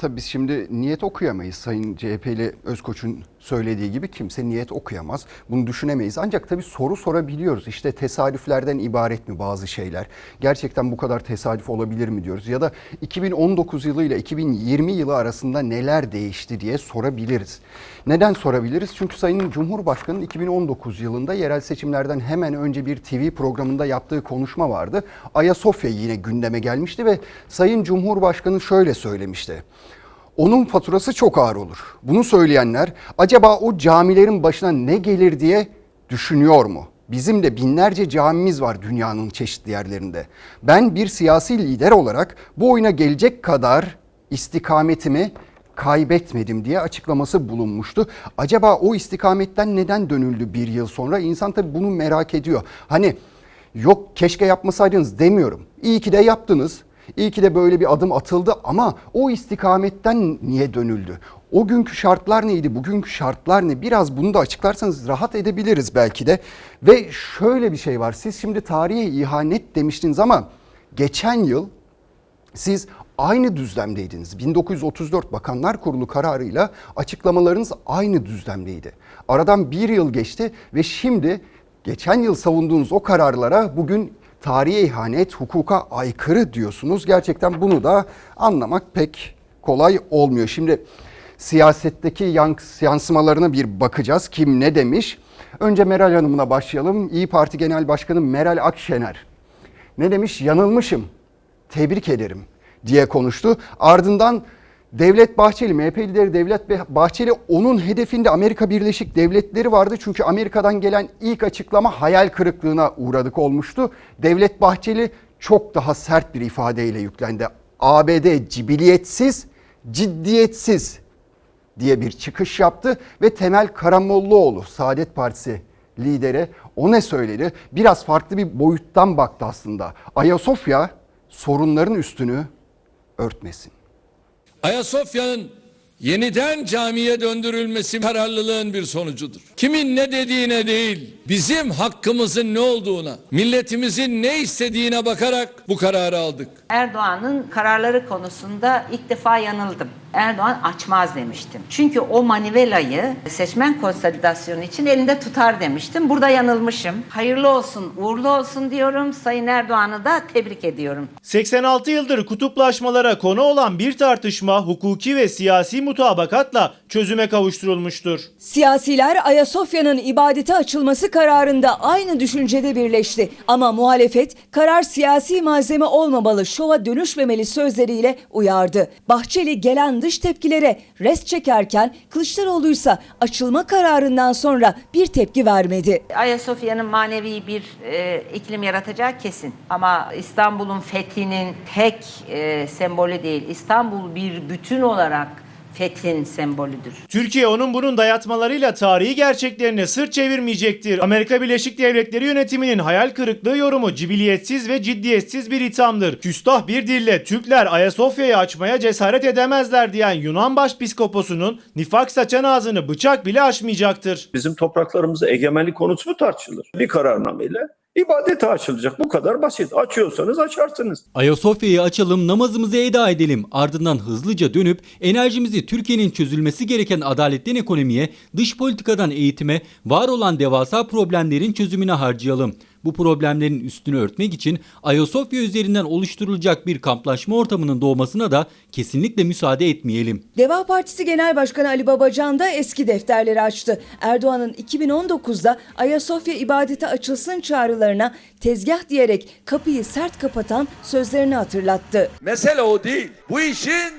Tabii biz şimdi niyet okuyamayız. Sayın CHP'li Özkoç'un söylediği gibi kimse niyet okuyamaz. Bunu düşünemeyiz. Ancak tabii soru sorabiliyoruz. İşte tesadüflerden ibaret mi bazı şeyler? Gerçekten bu kadar tesadüf olabilir mi diyoruz? Ya da 2019 yılı ile 2020 yılı arasında neler değişti diye sorabiliriz. Neden sorabiliriz? Çünkü Sayın Cumhurbaşkanı 2019 yılında yerel seçimlerden hemen önce bir TV programında yaptığı konuşma vardı. Ayasofya yine gündeme gelmişti ve Sayın Cumhurbaşkanı şöyle söylemişti. Onun faturası çok ağır olur. Bunu söyleyenler acaba o camilerin başına ne gelir diye düşünüyor mu? Bizim de binlerce camimiz var dünyanın çeşitli yerlerinde. Ben bir siyasi lider olarak bu oyuna gelecek kadar istikametimi kaybetmedim diye açıklaması bulunmuştu. Acaba o istikametten neden dönüldü bir yıl sonra? İnsan tabii bunu merak ediyor. Hani yok keşke yapmasaydınız demiyorum. İyi ki de yaptınız. İyi ki de böyle bir adım atıldı ama o istikametten niye dönüldü? O günkü şartlar neydi? Bugünkü şartlar ne? Biraz bunu da açıklarsanız rahat edebiliriz belki de. Ve şöyle bir şey var. Siz şimdi tarihe ihanet demiştiniz ama geçen yıl siz aynı düzlemdeydiniz. 1934 Bakanlar Kurulu kararıyla açıklamalarınız aynı düzlemdeydi. Aradan bir yıl geçti ve şimdi geçen yıl savunduğunuz o kararlara bugün tarihe ihanet, hukuka aykırı diyorsunuz. Gerçekten bunu da anlamak pek kolay olmuyor. Şimdi siyasetteki yansımalarına bir bakacağız. Kim ne demiş? Önce Meral Hanım'la başlayalım. İyi Parti Genel Başkanı Meral Akşener. Ne demiş? Yanılmışım. Tebrik ederim diye konuştu. Ardından Devlet Bahçeli, MHP lideri Devlet Bahçeli onun hedefinde Amerika Birleşik Devletleri vardı. Çünkü Amerika'dan gelen ilk açıklama hayal kırıklığına uğradık olmuştu. Devlet Bahçeli çok daha sert bir ifadeyle yüklendi. ABD cibiliyetsiz, ciddiyetsiz diye bir çıkış yaptı ve Temel Karamollaoğlu Saadet Partisi lideri o ne söyledi? Biraz farklı bir boyuttan baktı aslında. Ayasofya sorunların üstünü örtmesin. Ayasofya'nın yeniden camiye döndürülmesi kararlılığın bir sonucudur. Kimin ne dediğine değil, bizim hakkımızın ne olduğuna, milletimizin ne istediğine bakarak bu kararı aldık. Erdoğan'ın kararları konusunda ilk defa yanıldım. Erdoğan açmaz demiştim. Çünkü o manivelayı seçmen konsolidasyonu için elinde tutar demiştim. Burada yanılmışım. Hayırlı olsun, uğurlu olsun diyorum. Sayın Erdoğan'ı da tebrik ediyorum. 86 yıldır kutuplaşmalara konu olan bir tartışma hukuki ve siyasi mutabakatla çözüme kavuşturulmuştur. Siyasiler Ayasofya'nın ibadete açılması kararında aynı düşüncede birleşti. Ama muhalefet karar siyasi malzeme olmamalı, şova dönüşmemeli sözleriyle uyardı. Bahçeli gelen dış tepkilere rest çekerken Kılıçdaroğlu ise açılma kararından sonra bir tepki vermedi. Ayasofya'nın manevi bir e, iklim yaratacağı kesin. Ama İstanbul'un fethinin tek e, sembolü değil. İstanbul bir bütün olarak fethin sembolüdür. Türkiye onun bunun dayatmalarıyla tarihi gerçeklerine sırt çevirmeyecektir. Amerika Birleşik Devletleri yönetiminin hayal kırıklığı yorumu cibiliyetsiz ve ciddiyetsiz bir ithamdır. Küstah bir dille Türkler Ayasofya'yı açmaya cesaret edemezler diyen Yunan Başpiskoposu'nun nifak saçan ağzını bıçak bile aşmayacaktır. Bizim topraklarımızda egemenlik konusu mu tartışılır? Bir kararnameyle ibadete açılacak. Bu kadar basit. Açıyorsanız açarsınız. Ayasofya'yı açalım, namazımızı eda edelim. Ardından hızlıca dönüp enerjimizi Türkiye'nin çözülmesi gereken adaletten ekonomiye, dış politikadan eğitime, var olan devasa problemlerin çözümüne harcayalım. Bu problemlerin üstünü örtmek için Ayasofya üzerinden oluşturulacak bir kamplaşma ortamının doğmasına da kesinlikle müsaade etmeyelim. Deva Partisi Genel Başkanı Ali Babacan da eski defterleri açtı. Erdoğan'ın 2019'da Ayasofya ibadete açılsın çağrılarına tezgah diyerek kapıyı sert kapatan sözlerini hatırlattı. Mesele o değil. Bu işin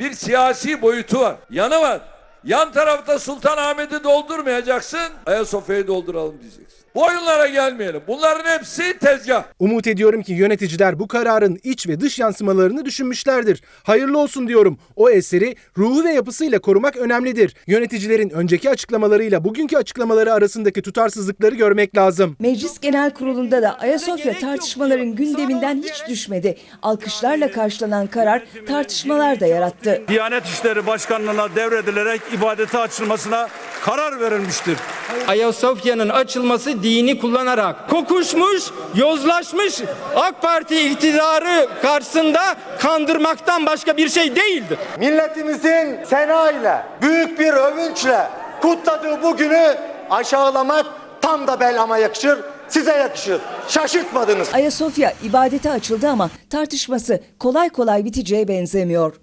bir siyasi boyutu var. Yanı var. Yan tarafta Sultanahmet'i doldurmayacaksın, Ayasofya'yı dolduralım diyeceksin. Bu oyunlara gelmeyelim. Bunların hepsi tezgah. Umut ediyorum ki yöneticiler bu kararın iç ve dış yansımalarını düşünmüşlerdir. Hayırlı olsun diyorum. O eseri ruhu ve yapısıyla korumak önemlidir. Yöneticilerin önceki açıklamalarıyla bugünkü açıklamaları arasındaki tutarsızlıkları görmek lazım. Meclis Genel Kurulu'nda da Ayasofya tartışmaların gündeminden hiç düşmedi. Alkışlarla karşılanan karar tartışmalar da yarattı. Diyanet İşleri Başkanlığı'na devredilerek ibadete açılmasına karar verilmiştir. Ayasofya'nın açılması dini kullanarak kokuşmuş, yozlaşmış AK Parti iktidarı karşısında kandırmaktan başka bir şey değildir. Milletimizin sena ile, büyük bir övünçle kutladığı bu günü aşağılamak tam da belama yakışır, size yakışır. Şaşırtmadınız. Ayasofya ibadete açıldı ama tartışması kolay kolay biteceğe benzemiyor.